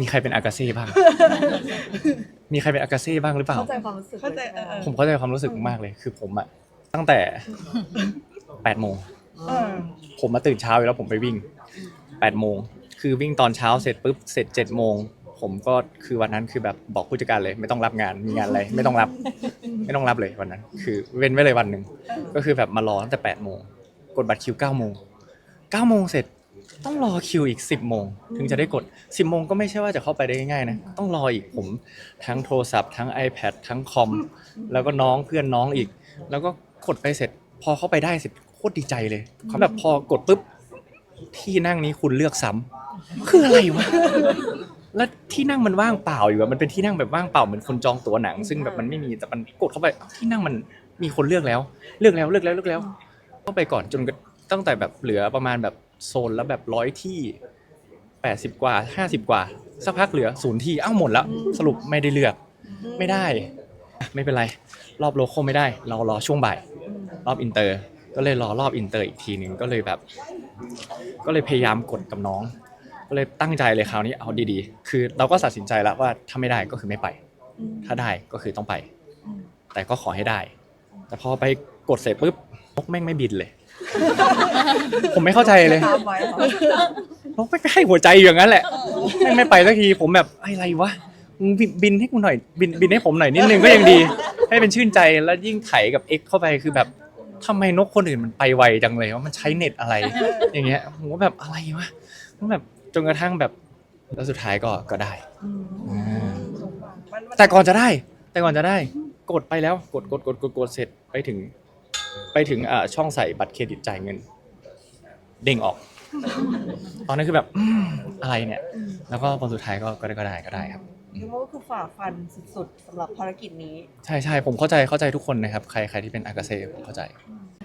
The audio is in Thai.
มีใครเป็นอากาเซ่บ้าง มีใครเป็นอากาเซ่บ้างหรือเปล่า เข้าใจความรู้สึกเข้าใจลยช่ไหมเออ ผมเข้าใจความรู้สึกมากเลย คือผมอะตั้งแต่แปดโมง เออผมมาตื่นเช้าอยู่แล้วผมไปวิ่งแปดโมง คือวิ่งตอนเช้าเสร็จปุ๊บ เสร็จเจ็ดโมง ผมก็คือวันนั้นคือแบบบอกผู้จัดการเลย ไม่ต้องรับงาน มีงานอะไรไม่ต้องรับ ไม่ต้องรับเลยวันนั้น คือเว้นไว้เลยวันหนึ่ง ก็คือแบบมารอตั้งแต่แปดโมง กดบัตรคิวเก้าโมงเก้าโมงเสร็จ ต้องรอคิวอีกสิบโมงถึงจะได้กดสิบโมงก็ไม่ใช่ว่าจะเข้าไปได้ง่ายๆนะต้องรออีกผมทั้งโทรศัพท์ทั้ง iPad ทั้งคอมแล้วก็น้องเพื่อนน้องอีก แล้วก็กดไปเสร็จ พอเข้าไปได้เสร็จโคตรดีใจเลยเขาแบบพอกดปุ๊บที่นั่งนี้คุณเลือกซ้ำคืออะไรวะ แล้วที่นั่งมันว่างเปล่าอยู่อะมันเป็นที่นั่งแบบว่างเปล่าเหมือนคนจองตั๋วหนัง ซึ่งแบบมันไม่มีแต่มันกดเข้าไปที่นั่งมันมีคนเลือกแล้ว เลือกแล้วเลือกแล้วเลือกแล้วเข้าไปก่อนจนกระตั้งแต่แบบเหลือประมาณแบบ โซนแล้วแบบร้อยที่แปดสิบกว่าห้าสิบกว่า สักพักเหลือศูนย์ที่อ้าวหมดแล้ว สรุปไม่ได้เลือก ไม่ได้อะไม่เป็นไร รอบโลโก้ไม่ได้ เรารอช่วงบ่าย รอบอินเตอร์ ก็เลยรอรอบอินเตอร์อีกทีหนึ่งก็เลยแบบ ก็เลยพยายามกดกับน้อง ก็เลยตั้งใจเลยคราวนี้เอาดีๆ คือเราก็ตัดสินใจแล้วว่าถ้าไม่ได้ก็คือไม่ไป ถ้าได้ก็คือต้องไป แต่ก็ขอให้ได้ แต่พอไปกดเสร็จปุ๊บนกแม่งไม่บินเลย ผมไม่เข้าใจเลยตามไว้เหรอนกไม่ให้หัวใจอยู่อย่างนั้นแหละแม่งไม่ไปสักทีผมแบบอะไรวะมึงบินบินให้กูหน่อยบินบินให้ผมหน่อยนิดนึงก็ยังดี ให้เป็นชื่นใจแล้วยิ่งไถกับ X เข้าไปคือแบบทำไมนกคนอื่นมันไปไวจังเลยว่ามันใช้เน็ตอะไร อย่างเงี้ยผมก็แบบอะไรวะผมแบบจนกระทั่งแบบแล้วสุดท้ายก็ก็ได้มันมันแต่ก่อนจะได้ แต่ก่อนจะได้ กดไปแล้วกดกดกดกดกดเสร็จไปถึง ไปถึงอ่าช่องใส่บัตรเครดิตจ่ายเงิน เด้งออก ตอนนั้นคือแบบอืมอะไรเนี่ย แล้วก็วันสุดท้ายก็ก็ได้ก็ได้ก็ได้ครับเรียกว่าก็คือฝ่าฟันสุดๆสำหรับภารกิจนี้ ใช่ใช่ผมเข้าใจเข้าใจทุกคนนะครับ ใครใครที่เป็นอากาเซ่ผมเข้าใจอื